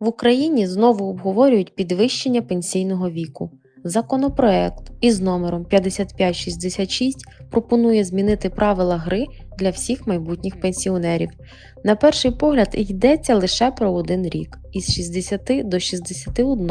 В Україні знову обговорюють підвищення пенсійного віку. Законопроект із номером 5566 пропонує змінити правила гри для всіх майбутніх пенсіонерів. На перший погляд йдеться лише про один рік із 60 до 61,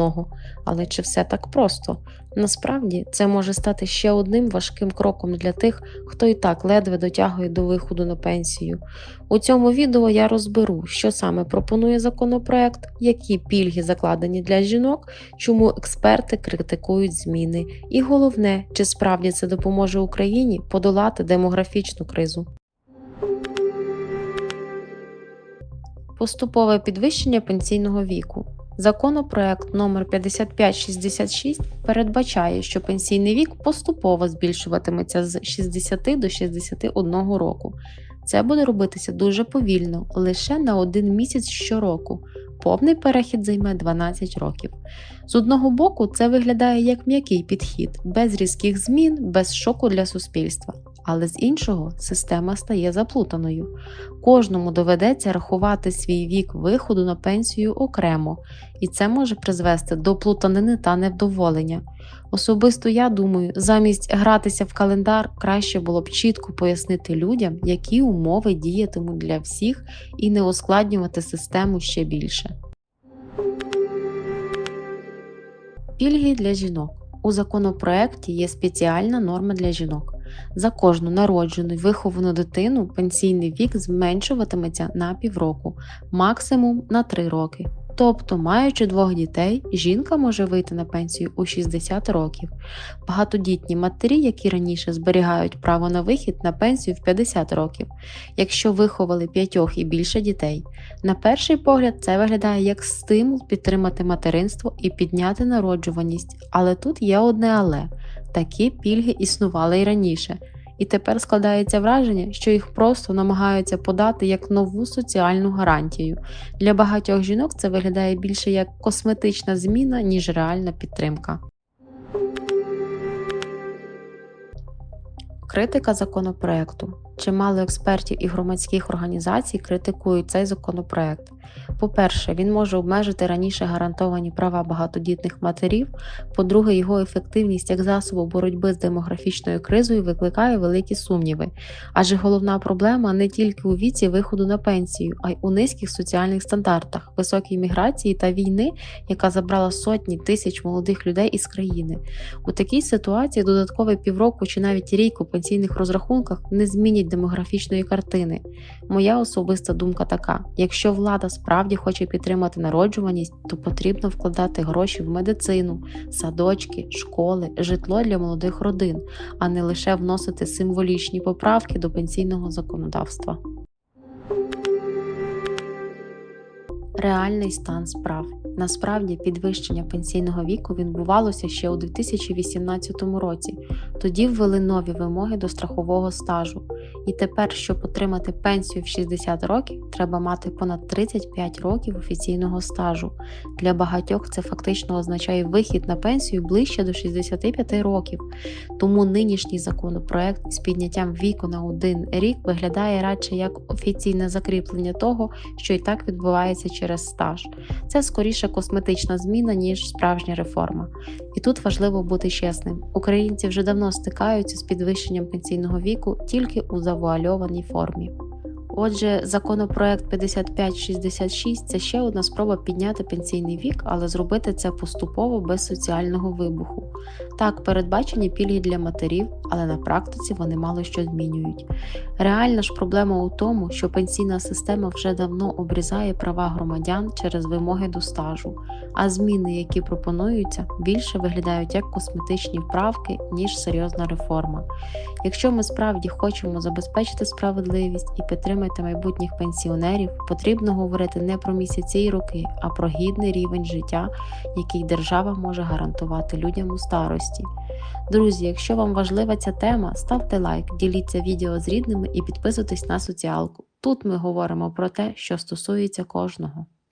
але чи все так просто? Насправді це може стати ще одним важким кроком для тих, хто і так ледве дотягує до виходу на пенсію. У цьому відео я розберу, що саме пропонує законопроект, які пільги закладені для жінок, чому експерти критикують зміни, і головне, чи справді це допоможе Україні подолати демографічну кризу. Поступове підвищення пенсійного віку. Законопроект номер 5566 передбачає, що пенсійний вік поступово збільшуватиметься з 60 до 61 року. Це буде робитися дуже повільно, лише на один місяць щороку. Повний перехід займе 12 років. З одного боку, це виглядає як м'який підхід, без різких змін, без шоку для суспільства. Але з іншого система стає заплутаною. Кожному доведеться рахувати свій вік виходу на пенсію окремо, і це може призвести до плутанини та невдоволення. Особисто я думаю, замість гратися в календар краще було б чітко пояснити людям, які умови діятимуть для всіх, і не ускладнювати систему ще більше. Пільги для жінок. У законопроекті є спеціальна норма для жінок. За кожну народжену й виховану дитину пенсійний вік зменшуватиметься на півроку, максимум на 3 роки. Тобто, маючи двох дітей, жінка може вийти на пенсію у 60 років. Багатодітні матері, які раніше зберігають право на вихід на пенсію в 50 років, якщо виховали п'ятьох і більше дітей. На перший погляд, це виглядає як стимул підтримати материнство і підняти народжуваність. Але тут є одне але такі пільги існували й раніше. І тепер складається враження, що їх просто намагаються подати як нову соціальну гарантію. Для багатьох жінок це виглядає більше як косметична зміна, ніж реальна підтримка. Критика законопроекту. Чимало експертів і громадських організацій критикують цей законопроект. По-перше, він може обмежити раніше гарантовані права багатодітних матерів. По-друге, його ефективність як засобу боротьби з демографічною кризою викликає великі сумніви. Адже головна проблема не тільки у віці виходу на пенсію, а й у низьких соціальних стандартах, високій міграції та війни, яка забрала сотні тисяч молодих людей із країни. У такій ситуації додаткове півроку чи навіть рік у пенсійних розрахунках не змінять демографічної картини. Моя особиста думка така: якщо влада справді хоче підтримати народжуваність, то потрібно вкладати гроші в медицину, садочки, школи, житло для молодих родин, а не лише вносити символічні поправки до пенсійного законодавства. Реальний стан справ. Насправді, підвищення пенсійного віку відбувалося ще у 2018 році. Тоді ввели нові вимоги до страхового стажу. І тепер, щоб отримати пенсію в 60 років, треба мати понад 35 років офіційного стажу. Для багатьох це фактично означає вихід на пенсію ближче до 65 років. Тому нинішній законопроект з підняттям віку на один рік виглядає радше як офіційне закріплення того, що і так відбувається через стаж. Це скоріше косметична зміна, ніж справжня реформа. І тут важливо бути чесним: українці вже давно стикаються з підвищенням пенсійного віку тільки у завуальованій формі. Отже, законопроект 5566 це ще одна спроба підняти пенсійний вік, але зробити це поступово без соціального вибуху. Так, передбачені пільги для матерів, але на практиці вони мало що змінюють. Реальна ж проблема у тому, що пенсійна система вже давно обрізає права громадян через вимоги до стажу, а зміни, які пропонуються, більше виглядають як косметичні вправки, ніж серйозна реформа. Якщо ми справді хочемо забезпечити справедливість і підтримати майбутніх пенсіонерів, потрібно говорити не про місяці й роки, а про гідний рівень життя, який держава може гарантувати людям у старості. Друзі, якщо вам важлива ця тема, ставте лайк, діліться відео з рідними і підписуйтесь на соціалку. Тут ми говоримо про те, що стосується кожного.